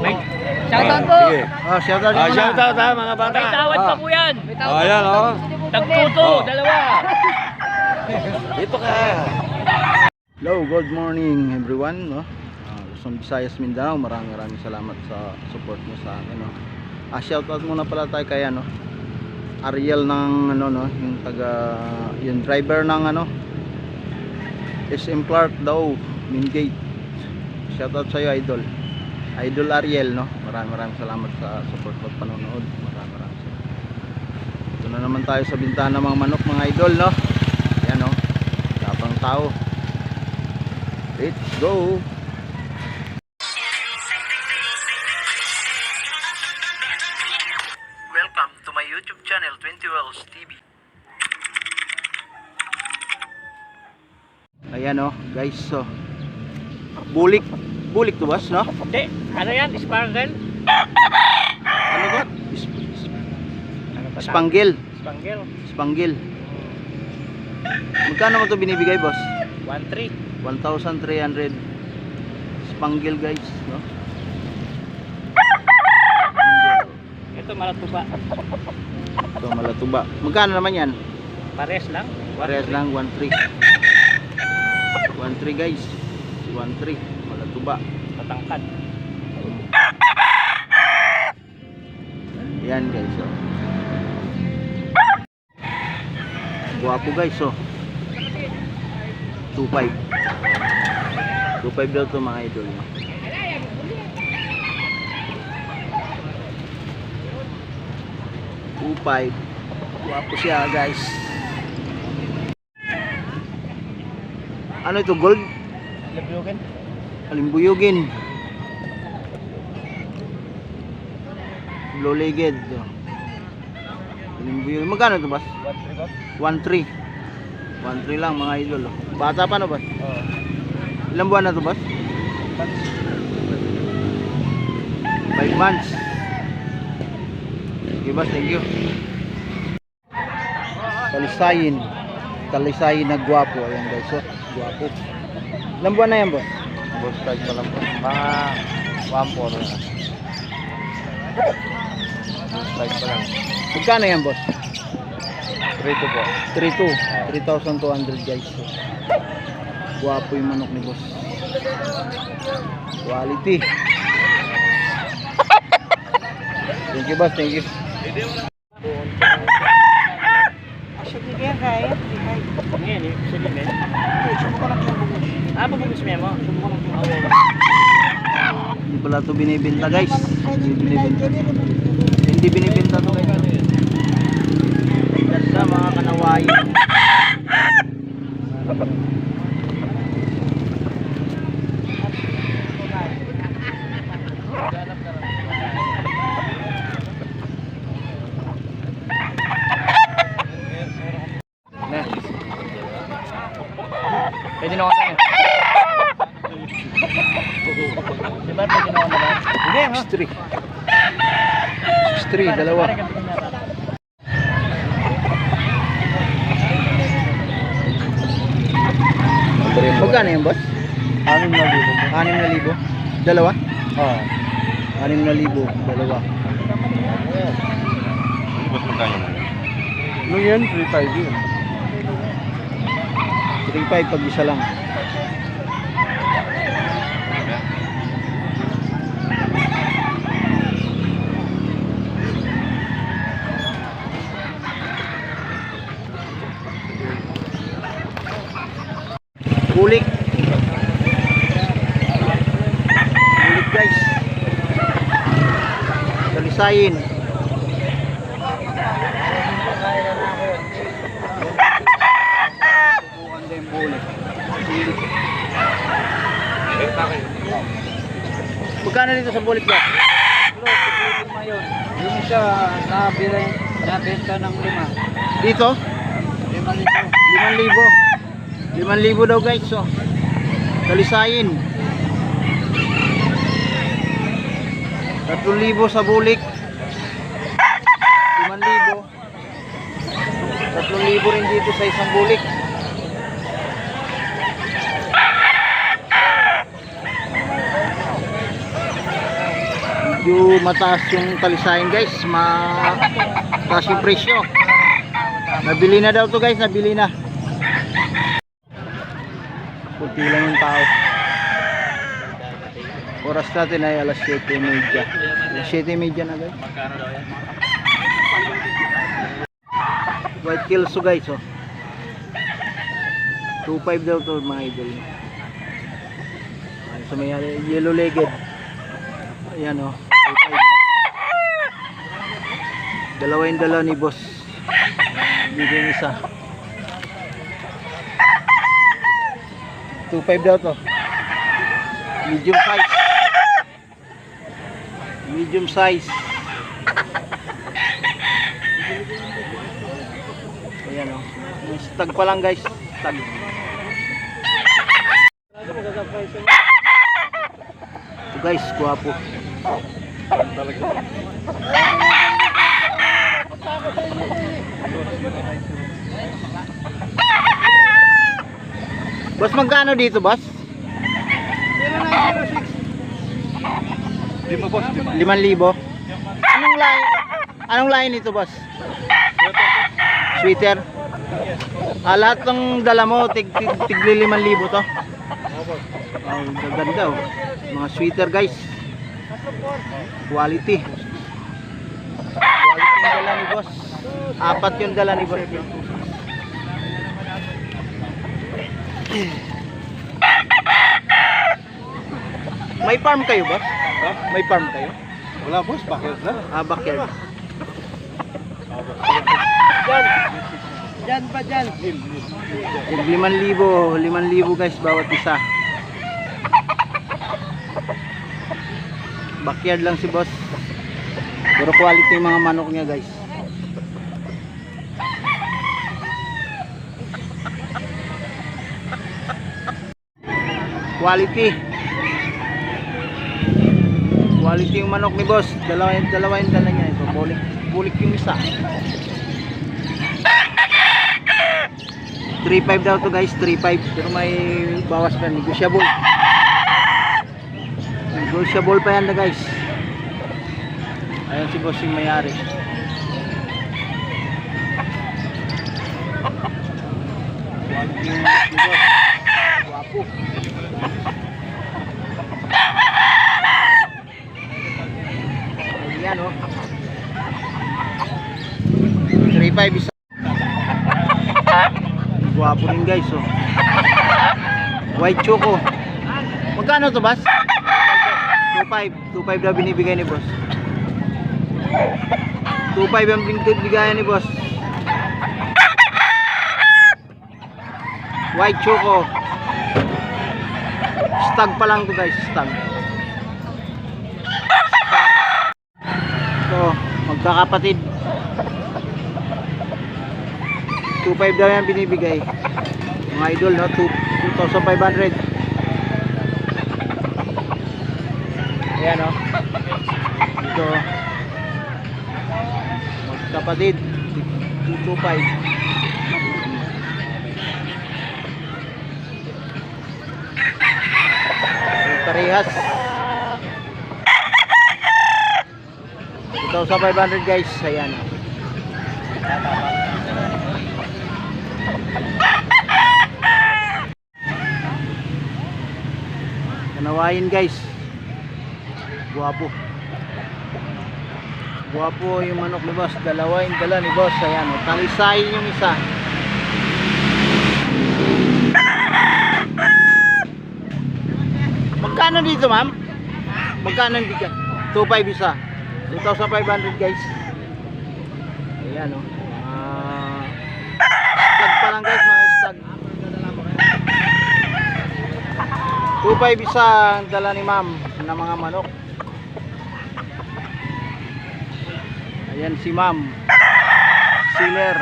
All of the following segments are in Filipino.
May shoutout po. Sige. Oh, shout out Ah, shout out ha mga bata. May tawad pa Ah. po yan. Oh, ayan oh. Tagputo, Oh. dalawa. Dito ka. Hello, good morning everyone, no. Uh, Luzon, Visayas, Mindanao. Maraming maraming salamat sa support mo sa akin, no. Ah, shout out muna pala tayo kay ano, Ariel ng ano no, yung taga yung driver ng ano SM Clark daw, main gate. Shout out sa iyo, idol. Idol Ariel, no. Maraming maraming salamat sa support at panonood. Maraming maraming salamat. Ito na naman tayo sa bintahan ng mga manok, mga idol, no. Yan, no. Tapang tao. Let's go! Welcome to my YouTube channel, 20 Wells TV. Ayan oh, guys, so bulik, bulik to boss, no? Hindi, ano yan? Sparkle? Ano ba? Is- Ano ba Spanggil, Spangle. spanggil. Magkano mo to binibigay, boss? 1-3. 1,300 spanggil, guys, no? Ito malatuba. Ito, malatuba. Magkano naman yan? Pares lang. Parehas lang, 1,300. 1,300, guys. 1,300, malatuba. Tatangkad. Yan guys, oh. Guwapo guys, oh. 2.5. 2.5 daw to mga idol. Two five. Guwapo siya guys. Ano ito, gold? Lablugan. Alimbuyugin. Low legged. oh. Alimbuyugin. Magkano ito, boss? 1-3 ba? 1.3 1.3 lang mga idol oh. Bata pa no boss? Oo. Ilang buwan na to boss? 5 months Sige boss, thank you Talisayin Talisayin na gwapo Ayan guys, oh, gwapo Ilang buwan na yan boss? Boss tag pa lang po. Mga 1-4 na. Tag pa lang. Magkano yan boss? 3 po. 3.2 3,200 guys oh. Gwapo yung manok ni boss Quality Thank you boss, thank you Ngayon, yung sabihin. Ah, pagbubusin mo. Hindi pala ito binibenta guys. Hindi binibenta. Hindi binibenta to guys. Ganda mga kanaway. Na. Pwede na ako tayo. Diba pwede na ako na Hindi, 6'3". 6'3", dalawa. Magkano yan boss? 6,000. 6,000? Dalawa? Oo. 6,000, dalawa. Boss magkano na? Ano yan? 3,500 yun. 3,500 pag isa lang. Kulik. Magkano dito sa bulik ba? Yung isa, nabila, nabenta ng lima. Dito? Lima lito. 5,000. 5,000 daw guys, so. Dalisayin. 3,000 sa bulik. 5,000. 3,000 rin dito sa isang bulik. medyo mataas yung talisayan guys. Mataas yung presyo. Nabili na daw to guys. Nabili na. Kunti lang yung tao. Oras natin ay alas 7.30 alas 7.30 na guys white kills so guys oh. 2.5 daw to mga idol. Ay, sa may yellow legged. Ayan oh. 2.5 dalawa yung dala ni boss. Dito yung isa. 2.5 daw to. Medium size. Medium size ayan oh stag pa lang guys stag ito guys guwapo Boss, magkano dito, boss? 5,000. Anong line? Anong line ito, boss? Sweater. Ah, lahat ng dala mo, tig, tig, tigli 5,000 to. Oh, gaganda oh. Mga sweater, guys. Quality. Quality yung dala ni boss. Apat yung dala ni boss. May farm kayo ba? May farm kayo? Wala boss, bakit na? Ah, backyard. Diyan pa dyan. Yung 5,000, 5,000 guys bawat isa. Backyard lang si boss. Pero quality yung mga manok niya guys. Quality. Quality yung manok ni boss. Dalawa yung dalawa yung dala niya. Ito, bulik, bulik yung isa. 3.5 daw to guys, 3.5 pero may bawas pa, negotiable. Negotiable pa yan na guys. Ayun si boss yung mayari Quality yung ni boss. Guwapo. Ayan oh 3.5 isa Rin guys oh. White choco. Magkano to, boss? 2.5. 2.5 daw binibigay ni boss. 2.5 ang binibigay ni boss. White choco. Stag pa lang to guys, stag. Ito, magkakapatid. 2.5 daw yan binibigay. Mga idol, no? 2 2,500. Ayan, no? Ito. Magkapatid. 225. Parehas. 2,500 guys. Ayan. Kanawain guys. Guwapo. Guwapo yung manok ni boss. Dalawa yung dala ni boss. Ayan. oh. Talisayin yung isa. Magkano dito ma'am? Magkano ang bigat? 2.5 isa. 2,500 guys. Ayan o. Oh. stag pa lang guys. Mga stag. 2.5 isa ang dala ni ma'am na mga manok. Ayan si ma'am. Sealer.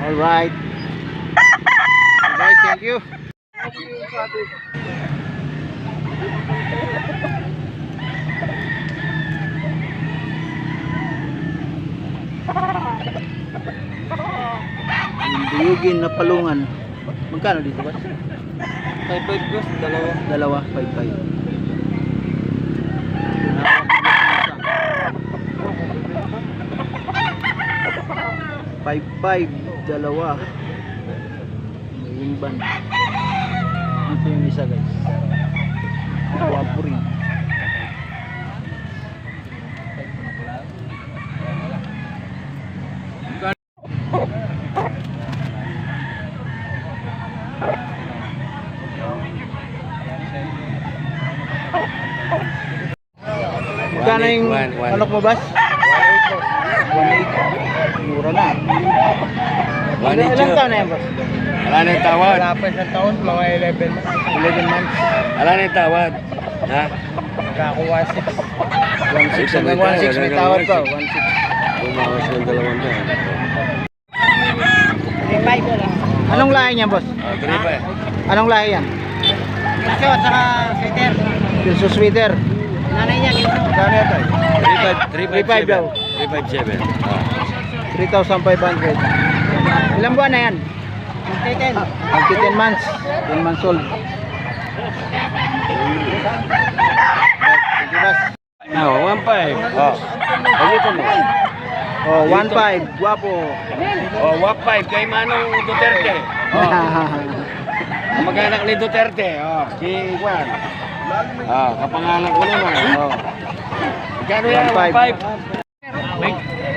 Alright. Guys, thank you. Yung buyugin na palungan. Magkano dito ba? 5-5 boss, dalawa. Dalawa, 5-5. Five five dalawa. May wingban. Dito Magkano yung manok mo, Bas? 1.8. Mura na. One Ilan, each, ilang taon na yan, Bas? Wala na yung tawad. pa isang taon, mga 11. 11 months. Wala na yung tawad. Ha? Nakakuha 6. 1.6 Six hanggang ang may 1.6 may tawad, pa. hanggang 1.6. Bumawas ng dalawang daan. Anong lahi niya, boss? Eh. Anong lahi yan? Ito, at saka sweater. Pilso sweater. Nanay niya, gito. Kano tayo? Three five, three five 3.5 daw. seven. Three five seven. Ah. 3,500. Ilang buwan na yan? 10. Magti 10 months. 10 months old. Thank you, boss. Oh, one five. Oh. Mo. Oh, 1.5. Guwapo. Oh, one five kay Manong Duterte. Oh. Kamag-anak ni Duterte. Oh, si Juan. Ah, kapangalan ko naman. Oh. Magkano yan? One One five. five.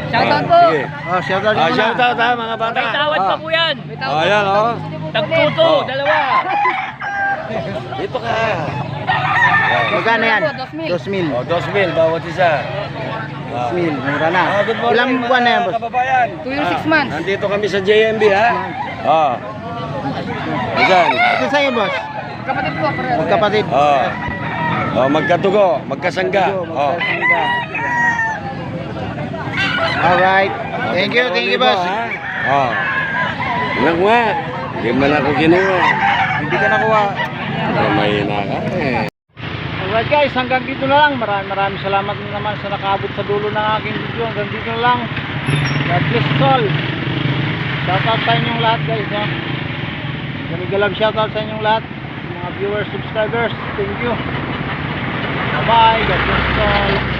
Shoutout Ah, po. Sige. Oh, shout out Ah, muna. shout out ha, mga bata. May tawad pa po yan. Oh, ayan oh. Tagtuto, Oh. dalawa. Dito ka. Magkano yan? 2,000. Oh, dos mil bawat isa. Ah. 2,000. Mura na. Ah, Ilang buwan na yan, boss? Kababayan. 2 years, 6 months. Nandito kami sa JMB ha. Oh. Ayan. Ito sa'yo, boss. Kapatid ko, pareho. Magkapatid. Oh. Oh, magkatugo, magkasangga. Oh. Alright. Thank you, thank you, boss. Oh. Anak mo nga. Hindi man ako kinuha. Hindi ka nakuha. May na ka eh. Alright guys, hanggang dito na lang. Maraming maraming salamat na naman sa nakaabot sa dulo ng aking video. Hanggang dito na lang. God bless all. Shoutout sa inyong lahat guys. Ha? Gamigalag shoutout sa inyong lahat. Mga viewers, subscribers. Thank you. Bye bye. God bless us all.